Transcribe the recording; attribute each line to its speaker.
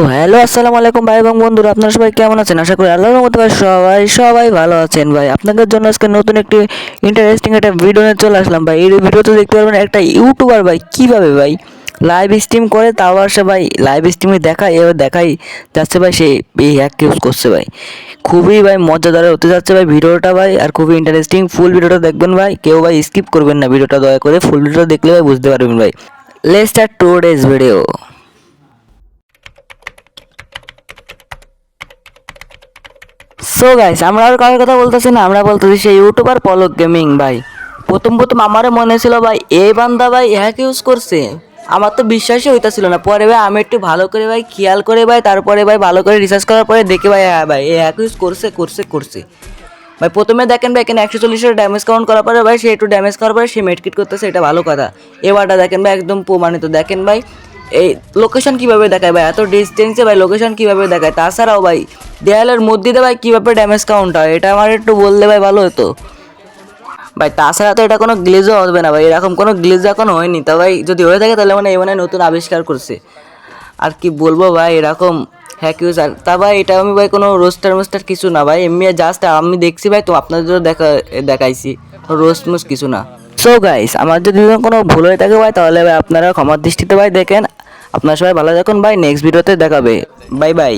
Speaker 1: So hello আসসালামু আলাইকুম ভাই এবং বন্ধুরা, আপনারা সবাই কেমন আছেন? আশা করি আল্লাহর মতো ভাই সবাই সবাই ভালো আছেন ভাই। আপনাদের জন্য আজকে নতুন একটি ইন্টারেস্টিং একটা ভিডিও নিয়ে চলে আসলাম ভাই। এই ভিডিওতে দেখতে পারবেন একটা ইউটিউবার ভাই, কীভাবে ভাই লাইভ স্ট্রিম করে, তাও আসে ভাই লাইভ স্ট্রিমে দেখায় এবার দেখাই যাচ্ছে ভাই, সে এই হ্যাক ইউজ করছে ভাই। খুবই ভাই মজাদার, হতে যাচ্ছে ভাই ভিডিওটা ভাই, আর খুবই ইন্টারেস্টিং ফুল ভিডিওটা দেখবেন ভাই। কেউ ভাই স্কিপ করবেন না ভিডিওটা, দয়া করে। ফুল ভিডিওটা দেখলে ভাই বুঝতে পারবেন ভাই। Let's start today's video so guys আমরা আর কারোর কথা বলতেছি না, আমরা বলতেছি সেই ইউটিউবার পলক গেমিং ভাই। প্রথম প্রথম আমারও মনে ছিল, ভাই এই বান্দা, ভাই হ্যাক ইউজ করছে। আমার তো বিশ্বাসই হইতাছিল না। পরে, ভাই, আমি একটু ভালো করে, ভাই, খেয়াল করে, ভাই, তারপরে, ভাই, ভালো করে রিসার্চ করার পরে দেখে, ভাই হ্যাঁ ভাই এই হ্যাক ইউজ করছে করছে করছে। ভাই, প্রথমে দেখেন, ভাই, এখানে একশো চল্লিশের ড্যামেজ কাউন্ট করার পরে, ভাই, সে একটু ড্যামেজ করার পরে সে মেডকিট করতেছে, এটা ভালো কথা। এবারটা দেখেন, ভাই, একদম প্রমাণিত। দেখেন, ভাই, এই লোকেশন কীভাবে দেখায়, ভাই, এত ডিস্টেন্সে ভাই লোকেশন কীভাবে দেখায়? তাছাড়াও, ভাই দেয়ালের মধ্যে দিয়ে ভাই কীভাবে ড্যামেজ কাউন্ট হয়? এটা আমার একটু বললে ভাই ভালো হতো। ভাই, তাছাড়া তো এটা কোনো গ্লেজও হবে না ভাই, এরকম কোনো গ্লেজ এখন হয়নি। তা ভাই, যদি হয়ে থাকে তাহলে মানে এই মানে নতুন আবিষ্কার করছে। আর কি বলব ভাই, এরকম হ্যাক ইউজ আর তা ভাই, এটা আমি ভাই কোনো রোস্টার মোস্টার কিছু না ভাই, এমনি জাস্ট আমি দেখছি ভাই, তো আপনাদেরও দেখা দেখাইছি। রোস্ট মোস্ট কিছু না। সো গাইস আমার যদি কোনো ভুল হয়ে থাকে ভাই, তাহলে ভাই আপনারা ক্ষমার দৃষ্টিতে ভাই দেখেন। আপনার সবাই ভালো থাকুন ভাই নেক্সট ভিডিওতে দেখাবে। Bye bye